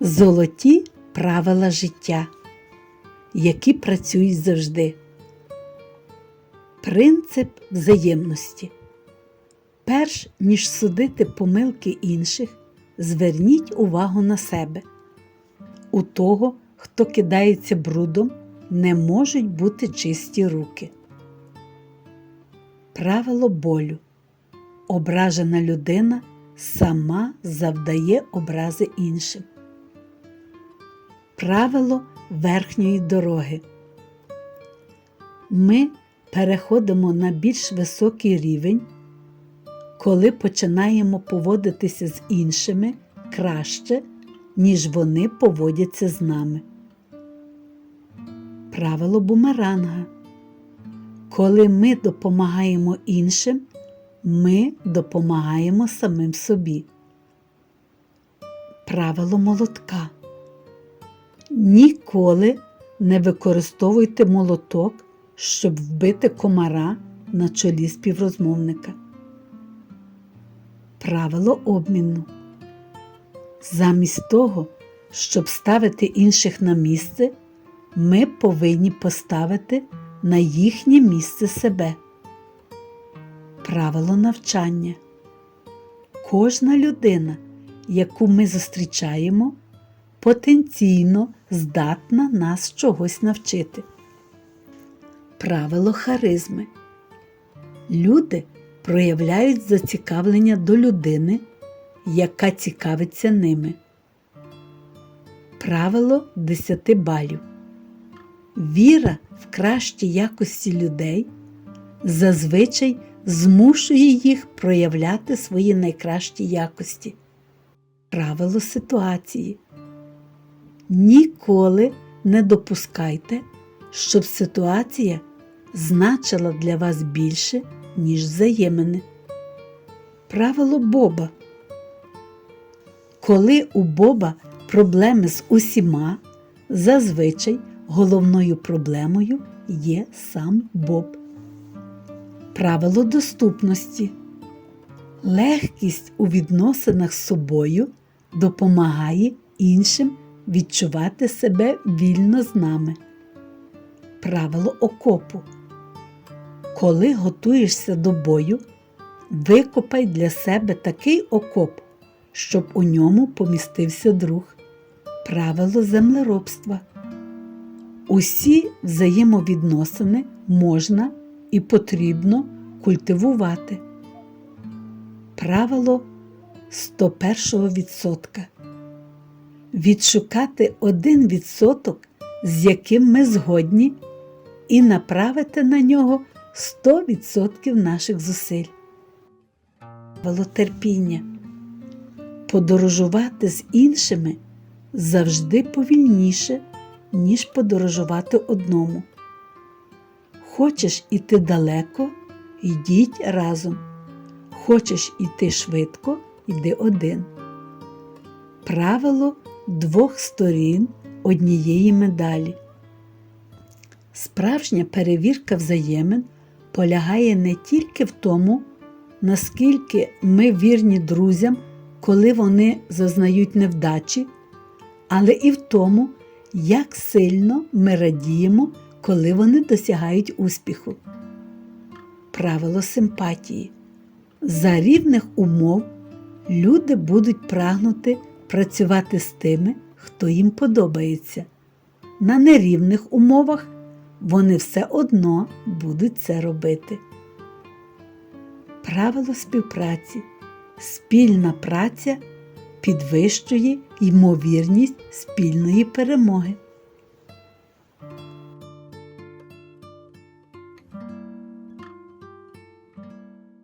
Золоті правила життя, які працюють завжди. Принцип взаємності. Перш ніж судити помилки інших, зверніть увагу на себе. У того, хто кидається брудом, не можуть бути чисті руки. Правило болю. Ображена людина сама завдає образи іншим. Правило верхньої дороги. Ми переходимо на більш високий рівень, коли починаємо поводитися з іншими краще, ніж вони поводяться з нами. Правило бумеранга. Коли ми допомагаємо іншим, ми допомагаємо самим собі. Правило молотка. Ніколи не використовуйте молоток, щоб вбити комара на чолі співрозмовника. Правило обміну. Замість того, щоб ставити інших на місце, ми повинні поставити на їхнє місце себе. Правило навчання. Кожна людина, яку ми зустрічаємо, потенційно здатна нас чогось навчити. Правило харизми. Люди проявляють зацікавлення до людини, яка цікавиться ними. Правило 10 балів. Віра в кращі якості людей зазвичай змушує їх проявляти свої найкращі якості. Правило ситуації. Ніколи не допускайте, щоб ситуація значила для вас більше, ніж взаємини. Правило Боба. Коли у Боба проблеми з усіма, зазвичай головною проблемою є сам Боб. Правило доступності. Легкість у відносинах з собою допомагає іншим відчувати себе вільно з нами. Правило окопу. Коли готуєшся до бою, викопай для себе такий окоп, щоб у ньому помістився друг. Правило землеробства. Усі взаємовідносини можна і потрібно культивувати. Правило 101 відсотка. Відшукати один відсоток, з яким ми згодні, і направити на нього 100% наших зусиль. Правило терпіння. Подорожувати з іншими завжди повільніше, ніж подорожувати одному. Хочеш іти далеко, йдіть разом. Хочеш іти швидко, йди один. Правило двох сторін однієї медалі. Справжня перевірка взаємин полягає не тільки в тому, наскільки ми вірні друзям, коли вони зазнають невдачі, але і в тому, як сильно ми радіємо, коли вони досягають успіху. Правило симпатії. За рівних умов люди будуть прагнути працювати з тими, хто їм подобається. На нерівних умовах вони все одно будуть це робити. Правило співпраці. Спільна праця підвищує ймовірність спільної перемоги.